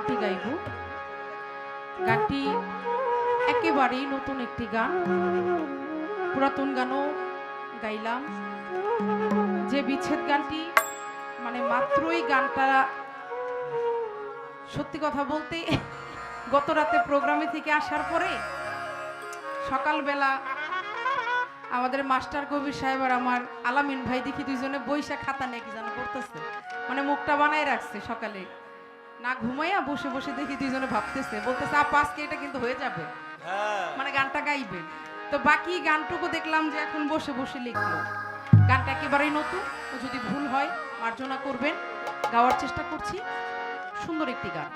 গানটি গাইব। গানটি একেবারেই নতুন একটি গান। পুরাতন গানও গাইলাম। যে বিচ্ছেদ গানটি মানে মাত্রই গানটা সত্যি কথা বলতে গত রাতে প্রোগ্রামে থেকে আসার পরে সকালবেলা আমাদের মাস্টার কবির সাহেব আর আমার আলামিন ভাই দেখি দুইজনে বৈশা খাতা নিয়ে কি যেন করতেছে মানে মুখটা বানাই রাখছে সকালে। না ঘুমাইয়া বসে বসে দেখি দুইজনে ভাবতেছে বলতেছে আপা আজকে এটা কিন্তু হয়ে যাবে। হ্যাঁ। মানে গানটা গাইবে। তো বাকি গানটুকু দেখলাম যে এখন বসে বসে লিখলো। গানটা একেবারেই নতুন ও যদি ভুল হয় মার্জনা করবেন গাওয়ার চেষ্টা করছি। সুন্দর একটি গান।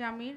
জামির